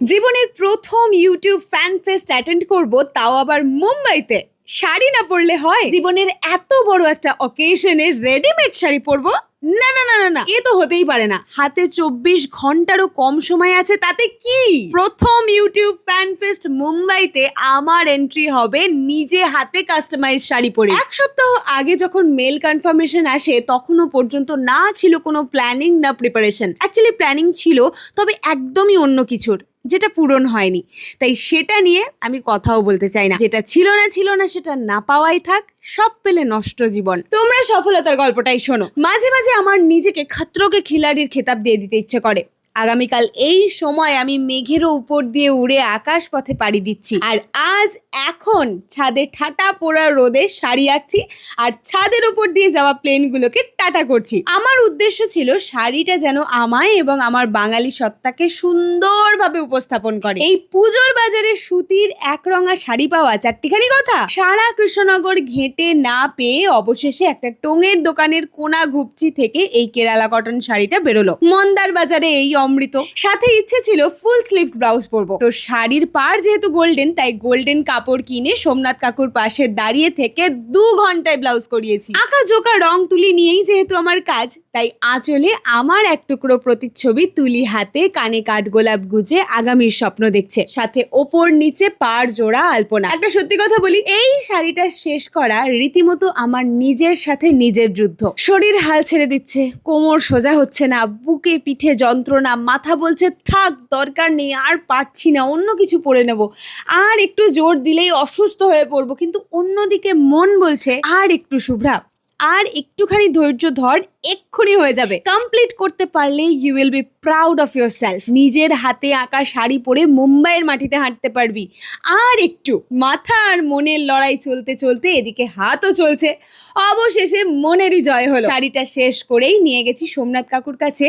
জীবনের প্রথম YouTube fan fest attend করব, তাও আবার মুম্বাইতে। শাড়ি না পরলে হয়? জীবনের এত বড় একটা অকেশনে রেডিমেড শাড়ি পরবো। না না না না না। এ তো হতেই পারে না। হাতে চব্বিশ ঘন্টারও কম সময় আছে, তাতে কি? প্রথম ইউটিউব ফ্যান ফেস্ট মুম্বাইতে আমার এন্ট্রি হবে নিজে হাতে কাস্টমাইজ শাড়ি পরে। এক সপ্তাহ আগে যখন মেল কনফার্মেশন আসে, তখনও পর্যন্ত না ছিল কোনো প্ল্যানিং না প্রিপারেশন অ্যাকচুয়ালি প্ল্যানিং ছিল, তবে একদমই অন্য কিছুর, যেটা পূরণ হয়নি। তাই সেটা নিয়ে আমি কথাও বলতে চাই না। যেটা ছিল না ছিল না, সেটা না পাওয়াই থাক। সব পেলে নষ্ট জীবন। তোমরা সফলতার গল্পটাই শোনো। মাঝে মাঝে আমার নিজেকে খাত্রকে খিলাড়ির খেতাব দিয়ে দিতে ইচ্ছে করে। আগামীকাল এই সময় আমি মেঘেরও উপর দিয়ে উড়ে আকাশ পথে পাড়ি দিচ্ছি। আর আজ এখন ছাদে ঠাটা পোড়া রোদে শাড়ি আঁকছি আর ছাদের উপর দিয়ে যাওয়া প্লেনগুলোকে টাটা করছি। আমার উদ্দেশ্য ছিল শাড়িটা যেন আমায় এবং আমার বাঙালি সত্তাকে সুন্দরভাবে উপস্থাপন করে। এই পুজোর বাজারে সুতির একরঙা শাড়ি পাওয়া চারটিখানি কথা। সারা কৃষ্ণনগর ঘেঁটে না পেয়ে অবশেষে একটা টোঙের দোকানের কোনা ঘুপচি থেকে এই কেরালা কটন শাড়িটা বেরোলো। মন্দার বাজারে এই অমৃত সাথে ইচ্ছে ছিল ফুল স্লিভস ব্লাউজ পরবো। তো শাড়ির পার যেহেতু গোল্ডেন, তাই গোল্ডেন কাপড় কিনে সোমনাথ কাকুর পাশে দাঁড়িয়ে থেকে দু ঘন্টায় ব্লাউজ করিয়েছি। আঁকা, জোকা, রং তুলি নিয়েই যেহেতু আমার কাজ, তাই আঁচলে আমার এক টুকরো প্রতিচ্ছবি তুলি হাতে কানে কাঠগোলাপ গুজে আগামীর স্বপ্ন দেখছে। সাথে ওপর নিচে পার জোড়া আলপনা। একটা সত্যি কথা বলি, এই শাড়িটা শেষ করা রীতিমতো আমার নিজের সাথে নিজের যুদ্ধ। শরীর হাল ছেড়ে দিচ্ছে, কোমর সোজা হচ্ছে না, বুকে পিঠে যন্ত্রণা মাথা বলছে, থাক, দরকার নেই, আর পারছি না, অন্য কিছু পরে নেব। আর একটু জোর দিলেই অসুস্থ হয়ে পড়ব, কিন্তু অন্যদিকে মন বলছে, আর একটু শুভ্রা। আর একটুখানি ধৈর্য ধর, এক্ষুনি হয়ে যাবে। কমপ্লিট করতে পারলে you will be proud of yourself নিজের হাতে আঁকা শাড়ি পরে মুম্বাইয়ের মাটিতে হাঁটতে পারবি। আর একটু মাথা আর মনের লড়াই চলতে চলতে এদিকে হাতও চলছে। অবশেষে মনেরই জয় হলো। শাড়িটা শেষ করেই নিয়ে গেছি সোমনাথ কাকুর কাছে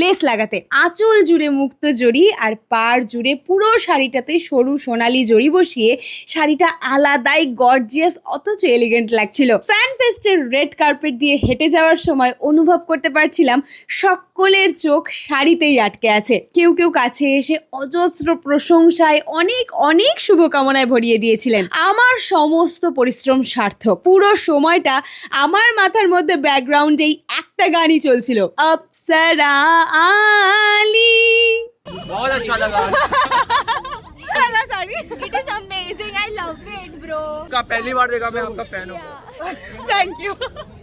লেস লাগাতে। আঁচল জুড়ে মুক্ত জড়ি আর পার জুড়ে পুরো শাড়িটাতে সরু সোনালি জড়ি বসিয়ে শাড়িটা আলাদাই গর্জিয়াস অথচ এলিগেন্ট লাগছিল। ফ্যান ফেস্টের রেড কার্পেট দিয়ে হেঁটে যাওয়ার সময় অনুভব করতে পারছিলাম সকলের চোখ শাড়িতেই আটকে আছে। কেউ কেউ কাছে এসে অজস্র প্রশংসায় অনেক অনেক শুভকামনায় ভরিয়ে দিয়েছিলেন। আমার সমস্ত পরিশ্রম সার্থক। পুরো সময়টা আমার মাথার মধ্যে ব্যাকগ্রাউন্ডেই একটা গানই চলছিল অপসরা আলী। ब्रो का पहली बार देखा मैं आपका फ़ैन हूँ। Thank you